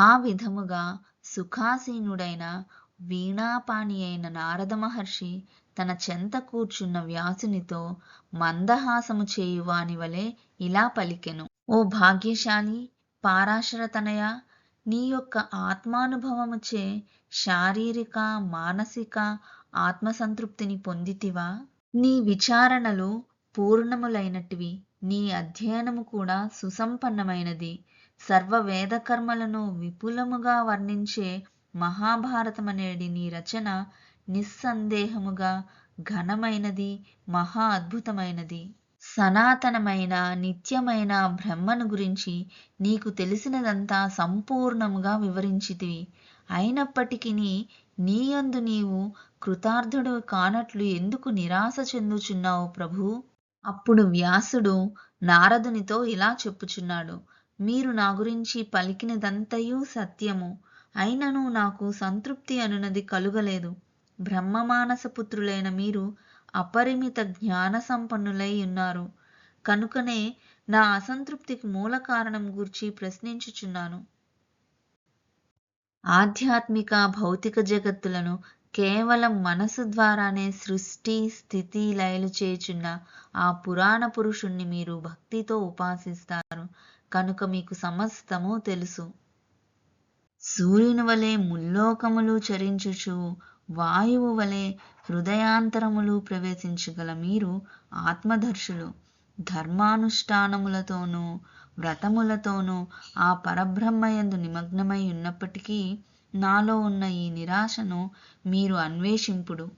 ఆ విధముగా సుఖాసీనుడైన వీణాపాణి అయిన నారద మహర్షి తన చెంత కూర్చున్న వ్యాసునితో మందహాసము చేయువాని వలె ఇలా పలికెను. ఓ భాగ్యశాలి పారాశరతనయ! నీ యొక్క ఆత్మానుభవముచే శారీరక మానసిక ఆత్మసంతృప్తిని పొందితివా? నీ విచారణలు పూర్ణములైనటివి. నీ అధ్యయనము కూడా సుసంపన్నమైనది. సర్వ వేద కర్మలను విపులముగా వర్ణించే మహాభారతమనేది నీ రచన నిస్సందేహముగా ఘనమైనది మహా అద్భుతమైనది. సనాతనమైన నిత్యమైన బ్రహ్మను గురించి నీకు తెలిసినదంతా సంపూర్ణముగా వివరించితివి. అయినప్పటికీ నీయందు నీవు కృతార్థుడు కానట్లు ఎందుకు నిరాశ చెందుచున్నావు ప్రభు? అప్పుడు వ్యాసుడు నారదునితో ఇలా చెప్పుచున్నాడు. మీరు నా గురించి పలికినదంతయు సత్యము. అయినను నాకు సంతృప్తి అనునది కలుగలేదు. బ్రహ్మమానస పుత్రులైన మీరు అపరిమిత జ్ఞాన సంపన్నులై ఉన్నారు. కనుకనే నా అసంతృప్తికి మూల కారణం గూర్చి ప్రశ్నించుచున్నాను. ఆధ్యాత్మిక భౌతిక జగత్తులను కేవలం మనసు ద్వారానే సృష్టి స్థితి లయలు చేచున్న ఆ పురాణ పురుషుణ్ణి మీరు భక్తితో ఉపాసిస్తారు. కనుక మీకు సమస్తము తెలుసు. సూర్యుని వలె ముల్లోకములు చరించుచు వాయువు వలె హృదయాంతరములు ప్రవేశించగల మీరు ఆత్మదర్శులు. ధర్మానుష్ఠానములతోనూ వ్రతములతోనూ ఆ పరబ్రహ్మయందు నిమగ్నమై ఉన్నప్పటికీ నాలో ఉన్న ఈ నిరాశను మీరు అన్వేషింపుడు.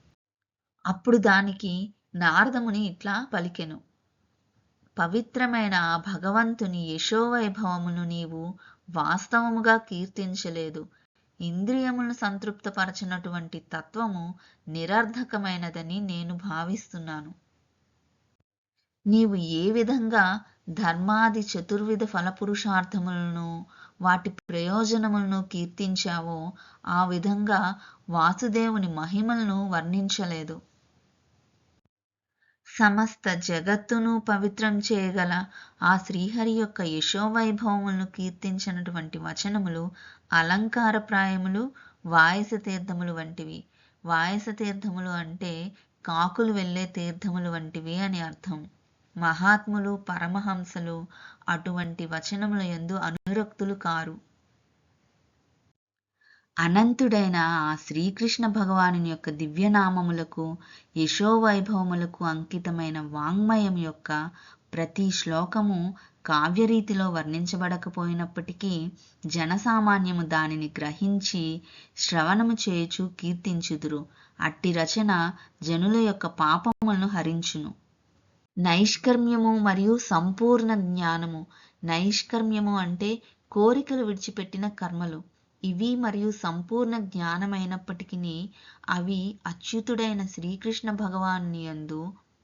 అప్పుడు దానికి నారదముని ఇట్లా పలికెను. పవిత్రమైన ఆ భగవంతుని యశోవైభవమును నీవు వాస్తవముగా కీర్తించలేదు. ఇంద్రియములను సంతృప్తపరచినటువంటి తత్వము నిరర్ధకమైనదని నేను భావిస్తున్నాను. నీవు ఏ విధంగా ధర్మాది చతుర్విధ ఫలపురుషార్థములను వాటి ప్రయోజనములను కీర్తించావో ఆ విధంగా వాసుదేవుని మహిమలను వర్ణించలేదు. సమస్త జగత్తును పవిత్రం చేయగల ఆ శ్రీహరి యొక్క యశోవైభవములను కీర్తించినటువంటి వచనములు అలంకారప్రాయములు వాయస తీర్థములు వంటివి. వాయస తీర్థములు అంటే కాకులు వెళ్ళే తీర్థములు వంటివి అని అర్థం. మహాత్ములు పరమహంసలు అటువంటి వచనముల ఎందు అనురక్తులు కారు. అనంతుడైన ఆ శ్రీకృష్ణ భగవాను యొక్క దివ్యనామములకు యశోవైభవములకు అంకితమైన వాంగ్మయం యొక్క ప్రతి శ్లోకము కావ్యరీతిలో వర్ణించబడకపోయినప్పటికీ జనసామాన్యము దానిని గ్రహించి శ్రవణము చేయుచు కీర్తించుదురు. అట్టి రచన జనుల యొక్క పాపములను హరించును. నైష్కర్మ్యము మరియు సంపూర్ణ జ్ఞానము. నైష్కర్మ్యము అంటే కోరికలు విడిచిపెట్టిన కర్మలు. ఇవి మరియు సంపూర్ణ జ్ఞానమైనప్పటికీ అవి అచ్యుతుడైన శ్రీకృష్ణ భగవాను యందు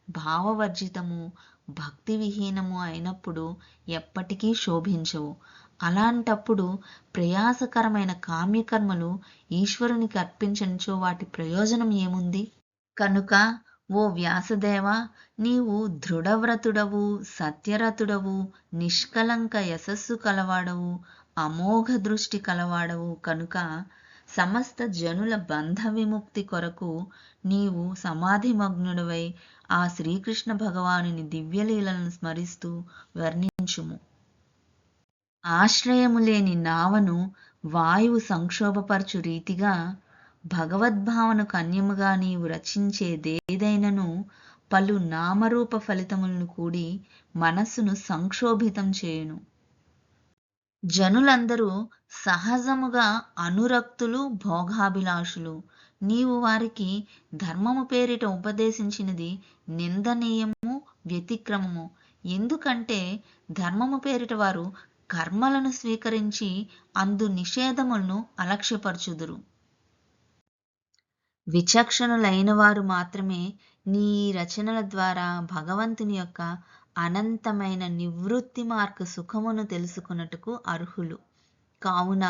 భావవర్జితము భక్తి విహీనము అయినప్పుడు ఎప్పటికీ శోభించవు. అలాంటప్పుడు ప్రయాసకరమైన కామ్యకర్మలు ఈశ్వరునికి అర్పించనిచో వాటి ప్రయోజనం ఏముంది? కనుక ఓ వ్యాసదేవ నీవు దృఢవ్రతుడవు సత్యరతుడవు నిష్కలంక యశస్సు కలవాడవు అమోఘ దృష్టి కలవాడవు కనుక సమస్త జనుల బంధ విముక్తి కొరకు నీవు సమాధిమగ్నుడివై ఆ శ్రీకృష్ణ భగవానుని దివ్యలీలను స్మరిస్తూ వర్ణించుము. ఆశ్రయము లేని నావను వాయువు సంక్షోభపరచు రీతిగా భగవద్భావనకు అన్యముగా నీవు రచించేదేదైనను పలు నామరూప ఫలితములను కూడి మనస్సును సంక్షోభితం చేయును. జనులందరూ సహజముగా అనురక్తులు భోగాభిలాషులు. నీవు వారికి ధర్మము పేరిట ఉపదేశించినది నిందనీయము వ్యతిక్రమము. ఎందుకంటే ధర్మము పేరిట వారు కర్మలను స్వీకరించి అందు నిషేధములను అలక్ష్యపరచుదురు. విచక్షణులైన వారు మాత్రమే నీ రచనల ద్వారా భగవంతుని యొక్క అనంతమైన నివృత్తి మార్గ సుఖమును తెలుసుకున్నట్టుకు అర్హులు. కావున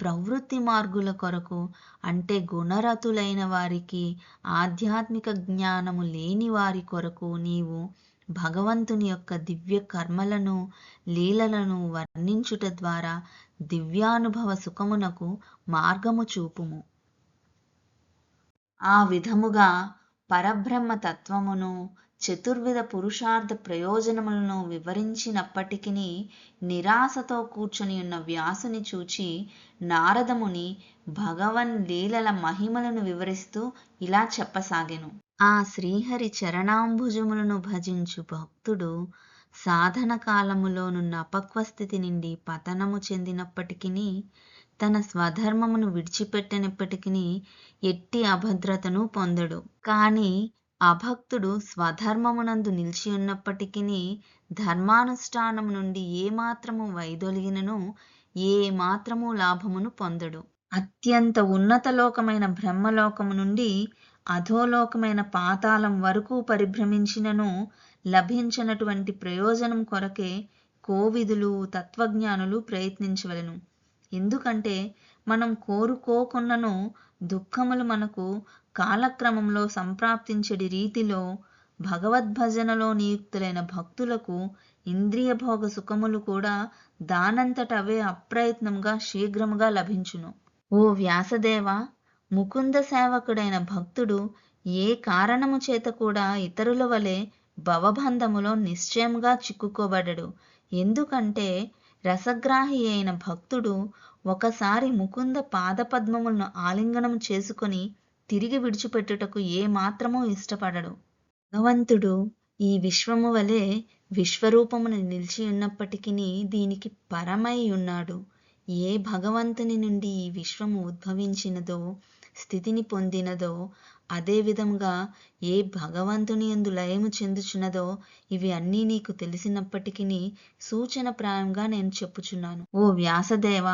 ప్రవృత్తి మార్గుల కొరకు అంటే గుణరతులైన వారికి ఆధ్యాత్మిక జ్ఞానము లేని వారి కొరకు నీవు భగవంతుని యొక్క దివ్య కర్మలను లీలలను వర్ణించుట ద్వారా దివ్యానుభవ సుఖమునకు మార్గము చూపుము. ఆ విధముగా పరబ్రహ్మ తత్వమును చతుర్విధ పురుషార్థ ప్రయోజనములను వివరించినప్పటికీ నిరాశతో కూర్చొని ఉన్న వ్యాసుని చూచి నారదముని భగవన్ లీలల మహిమలను వివరిస్తూ ఇలా చెప్పసాగెను. ఆ శ్రీహరి చరణాంబుజములను భజించు భక్తుడు సాధన కాలములోనున్న అపక్వస్థితి నుండి పతనము చెందినప్పటికీ తన స్వధర్మమును విడిచిపెట్టనప్పటికీ ఎట్టి అభద్రతను పొందడు. కానీ అభక్తుడు స్వధర్మమునందు నిలిచి ఉన్నప్పటికీ ధర్మానుష్ఠానము నుండి ఏమాత్రము వైదొలిగినను ఏ మాత్రము లాభమును పొందడు. అత్యంత ఉన్నత లోకమైన బ్రహ్మలోకము నుండి అధోలోకమైన పాతాళం వరకు పరిభ్రమించినను లభించినటువంటి ప్రయోజనం కొరకే కోవిదులు తత్వజ్ఞానులు ప్రయత్నించవలను. ఎందుకంటే మనం కోరుకోకున్నను దుఃఖములు మనకు కాలక్రమంలో సంప్రాప్తించడి రీతిలో భగవద్భజనలో నియుక్తులైన భక్తులకు ఇంద్రియ భోగ సుఖములు కూడా దానంతట అవే అప్రయత్నంగా శీఘ్రముగా లభించును. ఓ వ్యాసదేవ ముకుంద సేవకుడైన భక్తుడు ఏ కారణము చేత కూడా ఇతరుల వలె భవబంధములో నిశ్చయముగా చిక్కుకోబడడు. ఎందుకంటే రసగ్రాహి అయిన భక్తుడు ఒకసారి ముకుంద పాదపద్మములను ఆలింగనం చేసుకొని తిరిగి విడిచిపెట్టుటకు ఏ ఇష్టపడడు. భగవంతుడు ఈ విశ్వము వలె విశ్వరూపమును నిలిచి ఉన్నప్పటికీ దీనికి పరమై ఉన్నాడు. ఏ భగవంతుని నుండి ఈ విశ్వము ఉద్భవించినదో స్థితిని పొందినదో అదే విధంగా ఏ భగవంతుని ఎందు లయము చెందుచున్నదో ఇవి అన్నీ నీకు తెలిసినప్పటికీ సూచన ప్రాయంగా నేను చెప్పుచున్నాను. ఓ వ్యాసదేవ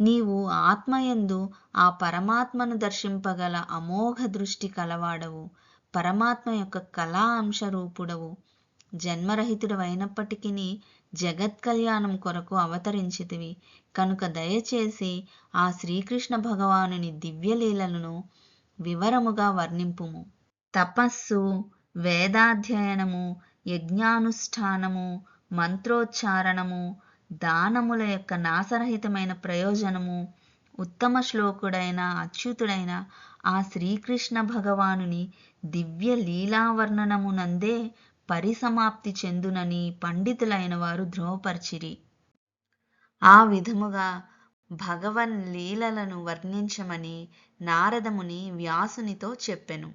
నీవు ఆత్మయందు ఆ పరమాత్మను దర్శింపగల అమోఘ దృష్టి కలవాడవు. పరమాత్మ యొక్క కళా అంశ రూపుడవు జన్మరహితుడు అయినప్పటికీ జగత్ కళ్యాణం కొరకు అవతరించితివి. కనుక దయచేసి ఆ శ్రీకృష్ణ భగవానుని దివ్యలీలలను వివరముగా వర్ణింపుము. తపస్సు వేదాధ్యయనము యజ్ఞానుష్ఠానము మంత్రోచ్చారణము దానముల యొక్క నాశరహితమైన ప్రయోజనము ఉత్తమ శ్లోకుడైన అచ్యుతుడైన ఆ శ్రీకృష్ణ భగవానుని దివ్య లీలావర్ణనమునందే పరిసమాప్తి చెందునని పండితులైన వారు ధ్రువపరిచిరి. ఆ విధముగా భగవన్ లీలలను వర్ణించమని నారదముని వ్యాసునితో చెప్పెను.